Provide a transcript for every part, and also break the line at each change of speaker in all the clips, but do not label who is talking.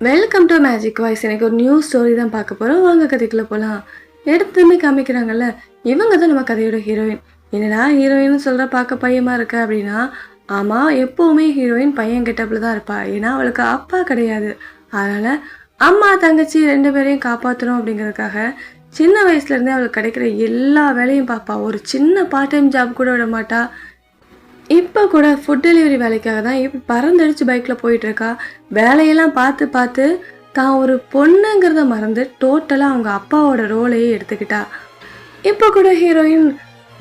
Welcome to magic voice எனக்கு ஒரு new story தான் பார்க்க போகிறோம் வாங்க கதைக்குள்ளே போகலாம் எடுத்துமே காமிக்கிறாங்கல்ல இவங்க தான் நம்ம கதையோட ஹீரோயின் என்னடா ஹீரோயின் சொல்கிற பார்க்க பையமாக இருக்க அப்படின்னா ஆமாம் எப்போவுமே ஹீரோயின் பையன் கெட்டப்பில் தான் இருப்பாள் ஏன்னா அவளுக்கு அப்பா கிடையாது. அதனால் அம்மா தங்கச்சி ரெண்டு பேரையும் காப்பாற்றணும் அப்படிங்கிறதுக்காக சின்ன வயசுலேருந்தே அவளுக்கு கிடைக்கிற எல்லா வேலையும் பார்ப்பா. ஒரு சின்ன பார்ட் டைம் ஜாப் கூட விட மாட்டா. இப்போ கூட ஃபுட் டெலிவரி வேலைக்காக தான் இப்போ பறந்தடிச்சு பைக்கில் போயிட்டுருக்கா வேலையெல்லாம் பார்த்து பார்த்து தான் ஒரு பொண்ணுங்கிறத மறந்து டோட்டலாக அவங்க அப்பாவோட ரோலையே எடுத்துக்கிட்டா. இப்போ கூட ஹீரோயின்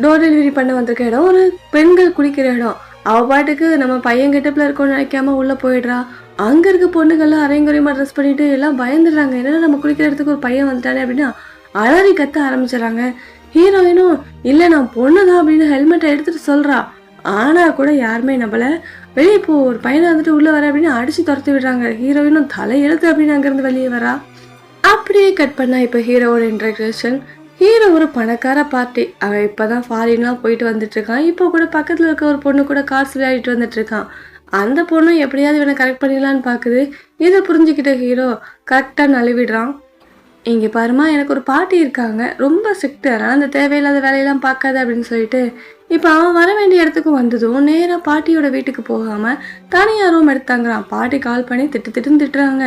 டோர் டெலிவரி பண்ண வந்திருக்க இடம் ஒரு பெண்கள் குளிக்கிற இடம். அவள் பாட்டுக்கு நம்ம பையன் கெட்டப்பில் இருக்கோம்னு நினைக்காம உள்ளே போயிடுறா. அங்கே இருக்க பொண்ணுங்கள்லாம் அரைங்குறையமாக ட்ரெஸ் பண்ணிட்டு எல்லாம் பயந்துடுறாங்க. என்னென்னா நம்ம குளிக்கிற இடத்துக்கு ஒரு பையன் வந்துட்டானே அப்படின்னா அலறி கத்த ஆரம்பிச்சிடுறாங்க. ஹீரோயினும் இல்லை நான் பொண்ணு தான் அப்படின்னு ஹெல்மெட்டை எடுத்துகிட்டு சொல்கிறா ஆனால் கூட யாருமே நம்மளை வெளியே போ ஒரு பையனை வந்துட்டு உள்ளே வர அப்படின்னு அடித்து துரத்தி விடுறாங்க. ஹீரோயினும் தலை எழுத்து அப்படின்னு அங்கேருந்து வெளியே வரா. அப்படியே கட் பண்ணா இப்போ ஹீரோவோட இன்ட்ரக்ஷன் ஹீரோ ஒரு பணக்கார பார்ட்டி அவன் இப்போ தான் ஃபாரின்லாம் போயிட்டு வந்துட்டுருக்கான் இப்போ கூட பக்கத்தில் இருக்க ஒரு பொண்ணு கூட கார்ஸ் விளையாடிட்டு வந்துட்டுருக்கான் அந்த பொண்ணும் எப்படியாவது இவனை கரெக்ட் பண்ணிடலான்னு பார்க்குது இதை புரிஞ்சுக்கிட்ட ஹீரோ கரெக்டாக நழுவிடுறான். இங்கே பாருமா எனக்கு ஒரு பாட்டி இருக்காங்க. ரொம்ப ஸ்ட்ரிக்ட் அதனால் அந்த தேவையில்லாத வேலையெல்லாம் பார்க்காத அப்படின்னு சொல்லிட்டு இப்போ அவன் வர வேண்டிய இடத்துக்கு வந்ததும் நேராக பாட்டியோட வீட்டுக்கு போகாமல் தனியாக ரூம் எடுத்தாங்கிறான் பாட்டி கால் பண்ணி திட்டு திட்டுன்னு திட்டுறாங்க.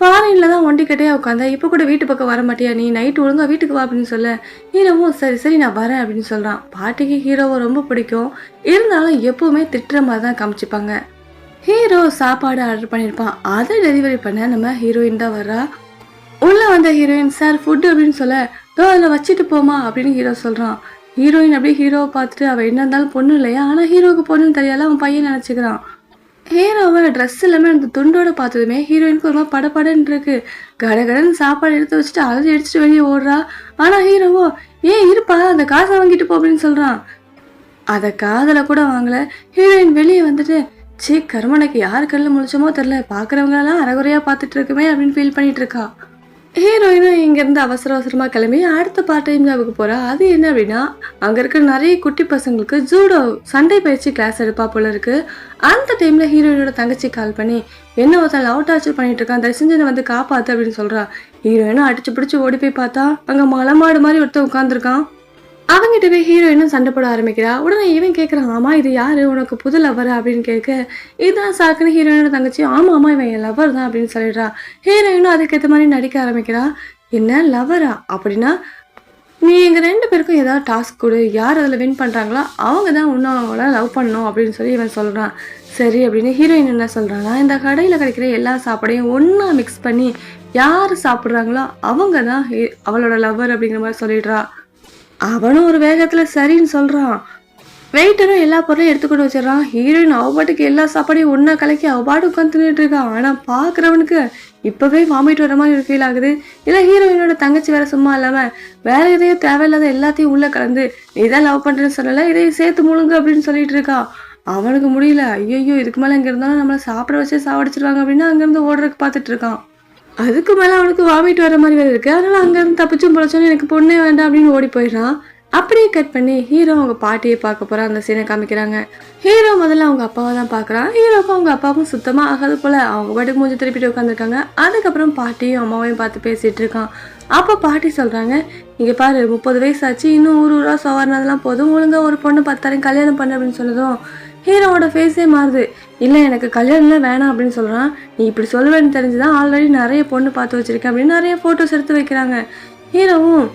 ஃபாரினில் தான் ஒண்டி உட்காந்தா இப்போ கூட வீட்டு பக்கம் வர மாட்டியா? நீ நைட்டு ஒழுங்கா வீட்டுக்கு வா அப்படின்னு சொல்ல. ஹீரோவும் சரி சரி நான் வரேன் அப்படின்னு சொல்கிறான் பாட்டிக்கு ஹீரோவை ரொம்ப பிடிக்கும். இருந்தாலும் எப்போவுமே திட்டுற மாதிரி தான் காமிச்சிப்பாங்க. ஹீரோ சாப்பாடு ஆர்டர் பண்ணியிருப்பான் அதை டெலிவரி பண்ண நம்ம ஹீரோயின் தான் வர்றா. உள்ளே வந்த ஹீரோயின் சார் ஃபுட்டு அப்படின்னு சொல்ல "தோ அதில் வச்சுட்டு போமா அப்படின்னு ஹீரோ சொல்கிறான் ஹீரோயின் அப்படியே ஹீரோவை பார்த்துட்டு அவள் என்ன இருந்தாலும் பொண்ணு இல்லையா? ஆனால் ஹீரோவுக்கு பொண்ணுன்னு தெரியாத அவன் பையன் நினச்சிக்கிறான். ஹீரோவை ட்ரெஸ் எல்லாமே அந்த துண்டோட பார்த்ததுமே ஹீரோயினுக்கு ஒரு மாதிரி படபடன்னு இருக்கு. கடகடன்னு சாப்பாடு எடுத்து வச்சுட்டு அலறி அடிச்சுட்டு வெளியே ஓடுறா. ஆனால் ஹீரோவோ ஏன் இருப்பா அந்த காசை வாங்கிட்டு போ அப்படின்னு சொல்கிறான் அதை காதில் கூட வாங்கலை. ஹீரோயின் வெளியே வந்துட்டு சே கருமனைக்கு யார் கண்ணில் முழிச்சோமோ தெரில பார்க்குறவங்களெல்லாம் அறகுறையாக பார்த்துட்டு இருக்குமே அப்படின்னு ஃபீல் பண்ணிட்டு இருக்கா. ஹீரோயினும் இங்கேருந்து அவசர அவசரமாக கிளம்பி அடுத்த பார்ட் டைம் ஜாபுக்கு போகிறா அது என்ன அப்படின்னா அங்கே இருக்கிற நிறைய குட்டி பசங்களுக்கு ஜூடோ சண்டை பயிற்சி கிளாஸ் எடுப்பா போல இருக்கு. அந்த டைமில் ஹீரோயினோட தங்கச்சி கால் பண்ணி என்ன ஒருத்தன் லவ் டார்ச்சர் பண்ணிட்டு இருக்கான். தயவு வந்து காப்பாத்து அப்படின்னு சொல்கிறா ஹீரோயினும் அடிச்சு பிடிச்சி ஓடி போய் பார்த்தா அங்கே மலமாடு மாதிரி ஒருத்தன் உட்காந்துருக்கான் அவங்ககிட்ட போய் ஹீரோயினும் சண்டை போட ஆரம்பிக்கிறா. உடனே இவன் கேட்குறான் ஆமா இது யார்? உனக்கு புது லவர் அப்படின்னு கேட்க இதுதான் சாக்குன்னு ஹீரோயினோட தங்கச்சி. ஆமாம் ஆமாம் இவன் என் லவர் தான் அப்படின்னு சொல்லிடுறா. ஹீரோயினும் அதுக்கேற்ற மாதிரி நடிக்க ஆரம்பிக்கிறா. என்ன லவரா அப்படின்னா நீ எங்கள் ரெண்டு பேருக்கும் ஏதாவது டாஸ்க் கொடு. யார் அதில் வின் பண்ணுறாங்களோ அவங்க தான் இன்னும் அவங்கள லவ் பண்ணணும் அப்படின்னு சொல்லி இவன் சொல்கிறான் சரி அப்படின்னு ஹீரோயின் என்ன சொல்கிறாங்கன்னா இந்த கடையில் கிடைக்கிற எல்லா சாப்பாடையும் ஒன்றா மிக்ஸ் பண்ணி யார் சாப்பிட்றாங்களோ அவங்க தான் ஹீ- அவளோட லவ்வர் அப்படிங்கிற மாதிரி சொல்லிடுறா. அவனும் ஒரு வேகத்தில் சரின்னு சொல்கிறான் வெயிட்டரும் எல்லா பொருளையும் எடுத்துக்கொண்டு வச்சிடறான். ஹீரோயின் அவ பாட்டுக்கு எல்லா சாப்பாடையும் ஒன்றா கலக்கி அவ பாட்டு உட்காந்துட்டு இருக்கான் ஆனால் பார்க்குறவனுக்கு இப்போவே வாமிட் வர மாதிரி ஒரு ஃபீல் ஆகுது. இல்லை ஹீரோயினோட தங்கச்சி வேற சும்மா இல்லாமல் வேற எதையும் தேவையில்லாத எல்லாத்தையும் உள்ளே கலந்து நீ தான் லவ் பண்ணுறேன்னு சொல்லலை இதையும் சேர்த்து முழுங்கு அப்படின்னு சொல்லிட்டு இருக்கா. அவனுக்கு முடியல. ஐயோ இதுக்கு மேலே இங்கே இருந்தாலும் நம்மளை சாப்பிட வச்சு சாவடிச்சிருவாங்க அப்படின்னு அங்கேருந்து ஓடுறதுக்கு பார்த்துட்டு இருக்கான். அதுக்கு மேலே அவனுக்கு வாமிட் வர மாதிரி வேறு இருக்குது அதனால் அங்கேருந்து தப்பிச்சும் பொழைச்சோன்னு எனக்கு பொண்ணே வேண்டாம் அப்படின்னு ஓடி போயிடுறான். அப்படியே கட் பண்ணி ஹீரோ அவங்க பாட்டியை பார்க்க போகிற அந்த சீனை காமிக்கிறாங்க. ஹீரோ முதல்ல அவங்க அப்பாவை தான் பார்க்குறான். ஹீரோக்கும் அவங்க அப்பாவுக்கும் சுத்தமாக ஆகாது போல். அவங்க பாட்டுக்கு மூஞ்சி திருப்பிட்டு உட்காந்துருக்காங்க அதுக்கப்புறம் பாட்டியும் அம்மாவையும் பார்த்து பேசிகிட்டு இருக்கான். அப்போ பாட்டி சொல்கிறாங்க இங்கே பாரு முப்பது வயசு ஆச்சு. இன்னும் ஊர் ஊராக சவாரினதெல்லாம் போதும். ஒழுங்காக ஒரு பொண்ணு பத்தாயிரம் கல்யாணம் பண்ண அப்படின்னு சொன்னதும் ஹீரோவோட ஃபேஸே மாறுது. இல்லை எனக்கு கல்யாணம்லாம் வேணாம் அப்படின்னு சொல்கிறான் நீ இப்படி சொல்லுவேன்னு தெரிஞ்சுதான் ஆல்ரெடி நிறைய பொண்ணு பார்த்து வச்சிருக்கேன் அப்படின்னு நிறைய ஃபோட்டோஸ் எடுத்து வைக்கிறாங்க. ஹீரோவும்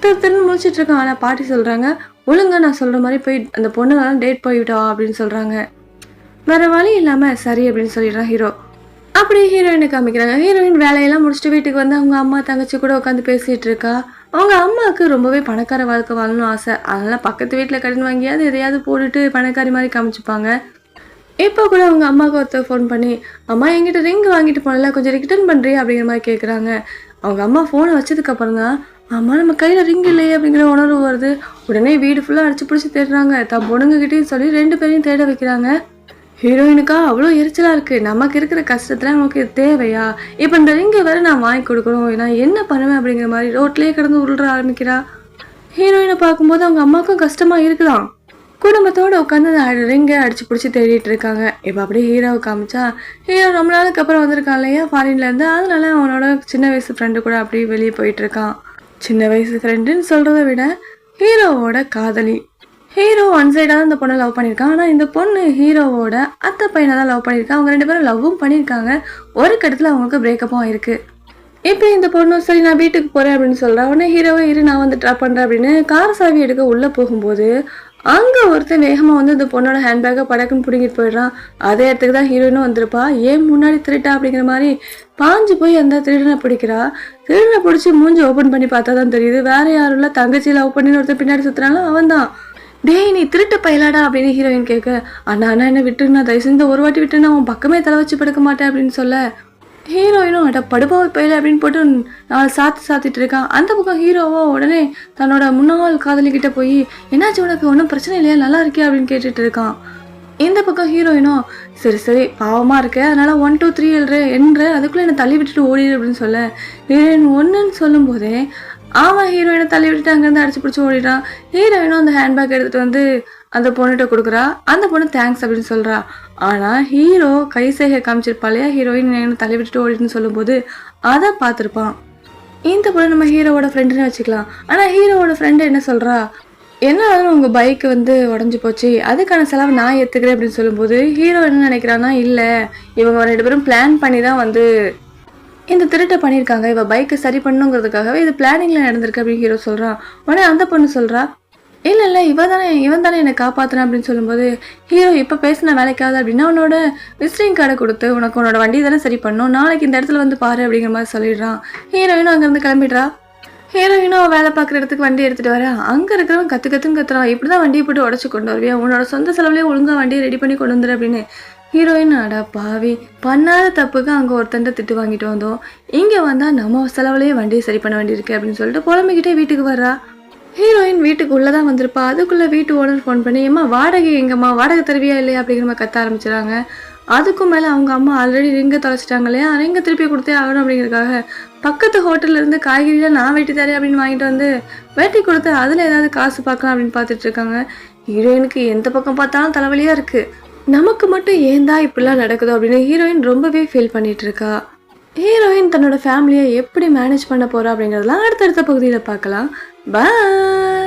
திரு திருன்னு முடிச்சிட்டு இருக்கான். ஆனால் பாட்டி சொல்கிறாங்க ஒழுங்கா நான் சொல்கிற மாதிரி போய் அந்த பொண்ணுங்களாம் டேட் போய்விட்டா அப்படின்னு சொல்கிறாங்க வேற வழி இல்லாமல் சரி அப்படின்னு சொல்லிடுறான் ஹீரோ. அப்படியே ஹீரோயினை காமிக்கிறாங்க. ஹீரோயின் வேலையெல்லாம் முடிச்சுட்டு வீட்டுக்கு வந்து அவங்க அம்மா தங்கச்சி கூட உட்காந்து பேசிகிட்டு இருக்கா? அவங்க அம்மாவுக்கு ரொம்பவே பணக்கார வாழ்க்கை வாழணும் ஆசை. அதனால் பக்கத்து வீட்டில் கடன் வாங்கியாவது எதையாவது போட்டுட்டு பணக்காரி மாதிரி காமிச்சுப்பாங்க. இப்போ கூட அவங்க அம்மாவுக்கு ஒருத்தர் ஃபோன் பண்ணி அம்மா என்கிட்ட ரிங் வாங்கிட்டு போனல கொஞ்சம் ரிட்டர்ன் பண்ணுறியா அப்படிங்கிற மாதிரி கேட்குறாங்க அவங்க அம்மா ஃபோனை வச்சதுக்கப்புறம் தான் அம்மா நம்ம கையில் ரிங் இல்லையே அப்படிங்கிற உணர்வு வருது. உடனே வீடு ஃபுல்லாக அடிச்சு பிடிச்சி தேடுறாங்க. தான் பொண்ணுங்ககிட்டயும் சொல்லி ரெண்டு பேரையும் தேட வைக்கிறாங்க. ஹீரோயினுக்கா அவ்வளோ எரிச்சலாக இருக்குது நமக்கு இருக்கிற கஷ்டத்தில் நமக்கு தேவையா? இப்போ இந்த ரிங்கை வேறு நான் வாங்கி கொடுக்கணும். நான் என்ன பண்ணுவேன் அப்படிங்கிற மாதிரி ரோட்லேயே கிடந்து உருள ஆரம்பிக்கிறா. ஹீரோயினை பார்க்கும்போது அவங்க அம்மாவுக்கும் கஷ்டமாக இருக்குதான். குடும்பத்தோடு உட்காந்து அந்த ரிங்கை அடிச்சு பிடிச்சி தேடிட்டு இருக்காங்க. இப்போ அப்படியே ஹீரோவை காமிச்சா ஹீரோ ரொம்ப நாளுக்கு அப்புறம் வந்திருக்கான் இல்லையா? ஃபாரின்லேருந்து அதனால அவனோட சின்ன வயசு ஃப்ரெண்டு கூட அப்படியே வெளியே போயிட்டு இருக்கான். சின்ன வயசு ஃப்ரெண்டுன்னு சொல்கிறத விட ஹீரோவோட காதலி. ஹீரோ ஒன் சைடாக தான் இந்த பொண்ணை லவ் பண்ணியிருக்கான். ஆனால் இந்த பொண்ணு ஹீரோவோட அத்தை பையனை தான் லவ் பண்ணியிருக்கான் அவங்க ரெண்டு பேரும் லவ்வும் பண்ணியிருக்காங்க. ஒரு கட்டத்தில் அவங்களுக்கு பிரேக்கப்பும் ஆயிருக்கு. இப்போ இந்த பொண்ணு சரி நான் வீட்டுக்கு போகிறேன் அப்படின்னு சொல்கிறேன் உடனே ஹீரோவை இரு நான் வந்து ட்ராப் பண்ணுறேன் அப்படின்னு கார் சாவி எடுக்க உள்ளே போகும்போது அங்கே ஒருத்தன் வேகமாக வந்து இந்த பொண்ணோட ஹேண்ட்பேக்கை படக்குன்னு பிடிங்கிட்டு போயிடுறான். அதே இடத்துக்கு தான் ஹீரோயினும் வந்திருப்பா. ஏன் முன்னாடி திருட்டா அப்படிங்கிற மாதிரி பாஞ்சு போய் அந்த திருடனை பிடிக்கிறா. திருடனை பிடிச்சி மூஞ்சி ஓப்பன் பண்ணி பார்த்தா தான் தெரியுது. வேற யாரும் இல்லை. தங்கச்சி லவ் பண்ணின்னு ஒருத்தன் பின்னாடி சுற்றுறாங்களோ அவன் தான் டேய் நீ திருட்டு பயலாடா அப்படின்னு ஹீரோயின் கேட்க அண்ணா அண்ணா என்ன விட்டுருண்ணா தயவு செஞ்சு ஒரு வாட்டி விட்டுனா உன் பக்கமே தலை வச்சு படுக்க மாட்டேன் அப்படின்னு சொல்ல. ஹீரோயினும் அட படுபாவை பயில அப்படின்னு போட்டு நாலு சாத்து சாத்திட்டு இருக்கான் அந்த பக்கம் ஹீரோவோ உடனே தன்னோட முன்னாள் காதலிக்கிட்ட போய் என்னாச்சு உனக்கு? ஒன்றும் பிரச்சனை இல்லையா? நல்லா இருக்கியா? அப்படின்னு கேட்டுட்டு இருக்கான். இந்த பக்கம் ஹீரோயினும் சரி சரி பாவமாக இருக்கு. அதனால் ஒன் டூ த்ரீ எழுற என்ற அதுக்குள்ளே என்னை தள்ளி விட்டுட்டு ஓடிடு அப்படின்னு சொல்ல. ஹீரோயின் ஒன்றுன்னு சொல்லும்போதே அவன் ஹீரோயினை தள்ளி விட்டுட்டு அங்கேருந்து அடிச்சு பிடிச்சி ஓடிடுறான் ஹீரோயினும் அந்த ஹேண்ட்பேக் எடுத்துட்டு வந்து அந்த பொண்ணுகிட்ட கொடுக்குறா. அந்த பொண்ணு தேங்க்ஸ் அப்படின்னு சொல்றா. ஆனால் ஹீரோ கை செய்கை காமிச்சிருப்பா இல்லையா? ஹீரோயின் தள்ளி விட்டுட்டு ஓடிட்டுன்னு சொல்லும்போது அதை பார்த்துருப்பான். இந்த பொண்ணு நம்ம ஹீரோவோட ஃப்ரெண்டுன்னு வச்சுக்கலாம். ஆனால் ஹீரோவோட ஃப்ரெண்டு என்ன சொல்றா? என்ன ஆனாலும் உங்கள் பைக் வந்து உடஞ்சி போச்சு. அதுக்கான செலவு நான் ஏற்றுக்கிறேன் அப்படின்னு சொல்லும்போது ஹீரோ என்ன நினைக்கிறான்னா இல்லை இவங்க ரெண்டு பேரும் பிளான் பண்ணி தான் வந்து இந்த திருட்டை பண்ணியிருக்காங்க இவள் பைக்கை சரி பண்ணுங்கிறதுக்காகவே இது பிளானிங்கில் நடந்திருக்கு அப்படின்னு ஹீரோ சொல்கிறான் உடனே அந்த பொண்ணு சொல்கிறா இல்லை இல்லை இவன் தானே இவன் தானே என்னை காப்பாற்றுறேன் அப்படின்னு சொல்லும்போது ஹீரோ இப்போ பேசின வேலைக்காது அப்படின்னா உன்னோட விசிட்டிங் கார்டை கொடுத்து உனக்கு உன்னோட வண்டி தானே சரி பண்ணும் நாளைக்கு இந்த இடத்துல வந்து பாரு அப்படிங்கிற மாதிரி சொல்லிடுறான் ஹீரோயினும் அங்கேருந்து கிளம்பிடுறா. ஹீரோயினும் அவன் வேலை பார்க்குற இடத்துக்கு வண்டி எடுத்துகிட்டு வரேன் அங்கே இருக்கிறவன் கற்று கற்றுன்னு கத்துறான். இப்படி தான் வண்டியை போட்டு உடச்சி கொண்டு வருவியா? உன்னோட சொந்த செலவுலேயே ஒழுங்காக வண்டியை ரெடி பண்ணி கொண்டு வந்துரு அப்படின்னு ஹீரோயின் அடா பாவி. பண்ணாத தப்புக்கு அங்கே ஒருத்தன்ட்ட திட்டு வாங்கிட்டு வந்தோம். இங்கே வந்தால் நம்ம செலவுலேயே வண்டியை சரி பண்ண வேண்டியிருக்கு அப்படின்னு சொல்லிட்டு புலம்பிக்கிட்டே வீட்டுக்கு வர்றா. ஹீரோயின் வீட்டுக்கு உள்ளே தான் வந்திருப்பா. அதுக்குள்ளே வீட்டு ஓனர் ஃபோன் பண்ணி ஏம்மா வாடகை எங்கம்மா? வாடகை தருவியா இல்லையா? அப்படிங்கிற மாதிரி கத்த ஆரம்பிச்சிடுறாங்க. அதுக்கும் மேலே அவங்க அம்மா ஆல்ரெடி ரிங்கை தொலைச்சிட்டாங்க இல்லையா? ரிங்கை திருப்பி கொடுத்தே ஆகணும் அப்படிங்கிறதுக்காக பக்கத்து ஹோட்டல்ல இருந்து காய்கறிலாம் நான் வெட்டி தரேன் அப்படின்னு வாங்கிட்டு வந்து வெட்டி கொடுத்து அதில் ஏதாவது காசு பார்க்கலாம் அப்படின்னு பார்த்துட்ருக்காங்க ஹீரோயினுக்கு எந்த பக்கம் பார்த்தாலும் தலைவலியாக இருக்குது நமக்கு மட்டும் ஏன் தான் இப்படிலாம் நடக்குது அப்படின்னு ஹீரோயின் ரொம்பவே ஃபீல் பண்ணிட்டு இருக்கா ஹீரோயின் தன்னோட ஃபேமிலியை எப்படி மேனேஜ் பண்ண போறா அப்படிங்கிறதெல்லாம் அடுத்தடுத்த பகுதியில் பார்க்கலாம். பாய்